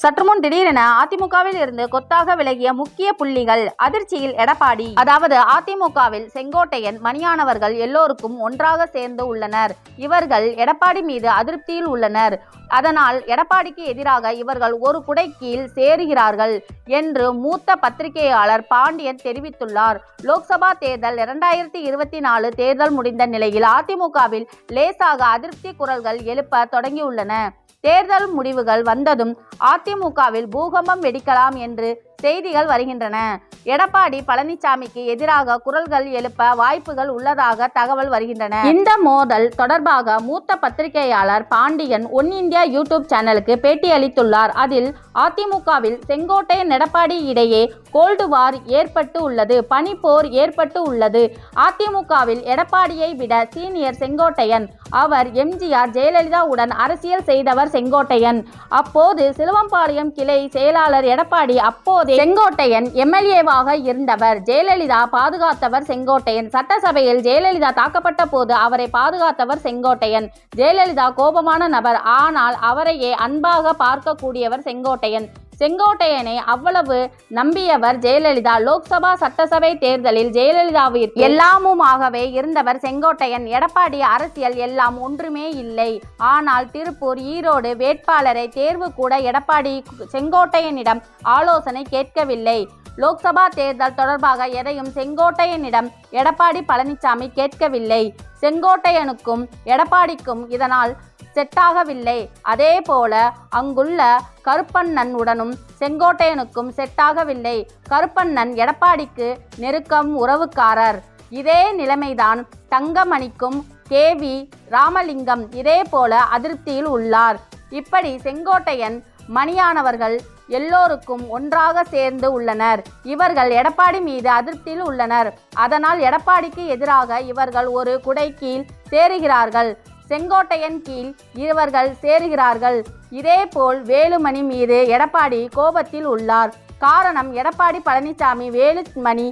சற்றுமுன் திடீரென அதிமுகவில் இருந்து கொத்தாக விலகிய முக்கிய புள்ளிகள் அதிர்ச்சியில் எடப்பாடி. அதாவது அதிமுகவில் செங்கோட்டையன் மணியானவர்கள் எல்லோருக்கும் ஒன்றாக சேர்ந்து உள்ளனர். இவர்கள் எடப்பாடி மீது அதிருப்தியில் உள்ளனர். அதனால் எடப்பாடிக்கு எதிராக இவர்கள் ஒரு குடை கீழ் சேருகிறார்கள் என்று மூத்த பத்திரிகையாளர் பாண்டியன் தெரிவித்துள்ளார். லோக்சபா தேர்தல் இரண்டாயிரத்தி இருபத்தி நாலு தேர்தல் முடிந்த நிலையில் அதிமுகவில் லேசாக அதிருப்தி குரல்கள் எழுப்ப தொடங்கியுள்ளன. தேர்தல் முடிவுகள் வந்ததும் அதிமுகவில் பூகம்பம் வெடிக்கலாம் என்று செய்திகள் வருகின்றன. எடப்பாடி பழனிசாமிக்கு எதிராக குரல்கள் எழுப்ப வாய்ப்புகள் உள்ளதாக தகவல் வருகின்றன. இந்த மோதல் தொடர்பாக மூத்த பத்திரிகையாளர் பாண்டியன் ஒன் இந்தியா யூடியூப் சேனலுக்கு பேட்டி அளித்துள்ளார் அதில் அதிமுகவில் செங்கோட்டையன் எடப்பாடி இடையே கோல்டு வார் ஏற்பட்டு உள்ளது பனிப்போர் ஏற்பட்டு உள்ளது. அதிமுகவில் எடப்பாடியை விட சீனியர் செங்கோட்டையன் அவர் எம்ஜிஆர் ஜெயலலிதாவுடன் அரசியல் செய்தவர் செங்கோட்டையன். அப்போது சிலுவம்பாளையம் கிளை செயலாளர் எடப்பாடி அப்போது செங்கோட்டையன் எம்எல்ஏவாக இருந்தவர். ஜெயலலிதா பாதுகாத்தவர் செங்கோட்டையன். சட்டசபையில் ஜெயலலிதா தாக்கப்பட்ட போது அவரை பாதுகாத்தவர் செங்கோட்டையன். ஜெயலலிதா கோபமான நபர். ஆனால் அவரையே அன்பாக பார்க்கக்கூடியவர் செங்கோட்டையன். செங்கோட்டையனை அவ்வளவு நம்பியவர் ஜெயலலிதா. லோக்சபா சட்டசபை தேர்தலில் ஜெயலலிதாவிற்கு எல்லாமுமாகவே இருந்தவர் செங்கோட்டையன். எடப்பாடி அரசியல் எல்லாம் ஒன்றுமே இல்லை. ஆனால் திருப்பூர் ஈரோடு வேட்பாளரை தேர்வு கூட எடப்பாடி செங்கோட்டையனிடம் ஆலோசனை கேட்கவில்லை. லோக்சபா தேர்தல் தொடர்பாக எதையும் செங்கோட்டையனிடம் எடப்பாடி பழனிசாமி கேட்கவில்லை. செங்கோட்டையனுக்கும் எடப்பாடிக்கும் இதனால் செட்டாகவில்லை. அதே போல அங்குள்ள கருப்பண்ணன் உடனும் செங்கோட்டையனுக்கும் செட்டாகவில்லை. கருப்பண்ணன் எடப்பாடிக்கு நெருக்கம் உறவுக்காரர். இதே நிலைமைதான் தங்கமணிக்கும் கே. வி. ராமலிங்கம் இதே போல அதிருப்தியில் உள்ளார். இப்படி செங்கோட்டையன் மணியானவர்கள் எல்லோருக்கும் ஒன்றாக சேர்ந்து உள்ளனர். இவர்கள் எடப்பாடி மீது அதிருப்தியில் உள்ளனர். அதனால் எடப்பாடிக்கு எதிராக இவர்கள் ஒரு குடை கீழ் சேருகிறார்கள். செங்கோட்டையன் கீழ் இருவர்கள் சேருகிறார்கள். இதேபோல் வேலுமணி மீது எடப்பாடி கோபத்தில் உள்ளார். காரணம் எடப்பாடி பழனிசாமி வேலுமணி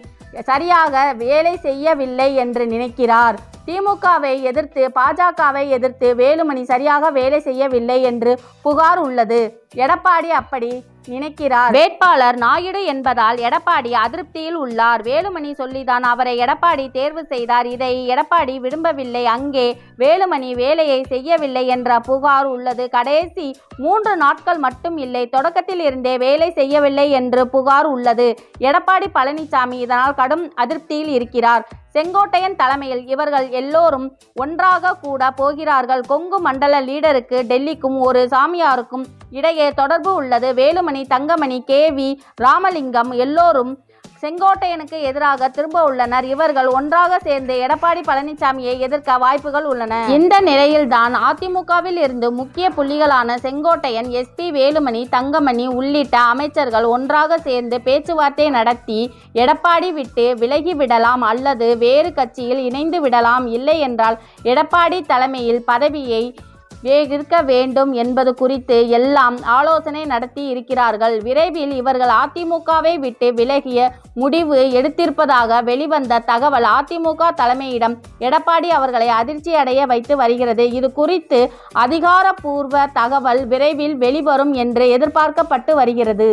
சரியாக வேலை செய்யவில்லை என்று நினைக்கிறார். திமுகவை எதிர்த்து பாஜகவை எதிர்த்து வேலுமணி சரியாக வேலை செய்யவில்லை என்று புகார் உள்ளது. எடப்பாடி அப்படி நினைக்கிறார். வேட்பாளர் நாயுடு என்பதால் எடப்பாடி அதிருப்தியில் உள்ளார். வேலுமணி சொல்லிதான் அவரை எடப்பாடி தேர்வு செய்தார். இதை எடப்பாடி விரும்பவில்லை. அங்கே வேலுமணி வேலையை செய்யவில்லை என்ற புகார் உள்ளது. கடைசி மூன்று நாட்கள் மட்டும் இல்லை. தொடக்கத்தில் இருந்தே வேலை செய்யவில்லை என்று புகார் உள்ளது. எடப்பாடி பழனிசாமி இதனால் கடும் அதிருப்தியில் இருக்கிறார். செங்கோட்டையன் தலைமையில் இவர்கள் எல்லோரும் ஒன்றாக கூட போகிறார்கள். கொங்கு மண்டல லீடருக்கு டெல்லிக்கும் ஒரு சாமியாருக்கும் இடையே தொடர்பு உள்ளது. வேலுமணி தங்கமணி கேவி ராமலிங்கம் எல்லோரும் செங்கோட்டையனுக்கு எதிராக திரும்ப உள்ளனர். இவர்கள் ஒன்றாக சேர்ந்து எடப்பாடி பழனிசாமியை எதிர்க்க வாய்ப்புகள் உள்ளன. இந்த நிலையில்தான் அதிமுகவில் இருந்து முக்கிய புள்ளிகளான செங்கோட்டையன் எஸ்பி வேலுமணி தங்கமணி உள்ளிட்ட அமைச்சர்கள் ஒன்றாக சேர்ந்து பேச்சுவார்த்தை நடத்தி எடப்பாடி விட்டு விலகிவிடலாம் அல்லது வேறு கட்சியில் இணைந்து விடலாம் இல்லை என்றால் எடப்பாடி தலைமையில் பதவியை வேகிருக்க வேண்டும் என்பது குறித்து எல்லாம் ஆலோசனை நடத்தி இருக்கிறார்கள். விரைவில் இவர்கள் அதிமுகவை விட்டு விலகிய முடிவு எடுத்திருப்பதாக வெளிவந்த தகவல் அதிமுக தலைமையிடம் எடப்பாடி அவர்களை அதிர்ச்சி அடைய வைத்து வருகிறது. இது குறித்து அதிகாரப்பூர்வ தகவல் விரைவில் வெளிவரும் என்று எதிர்பார்க்கப்பட்டு வருகிறது.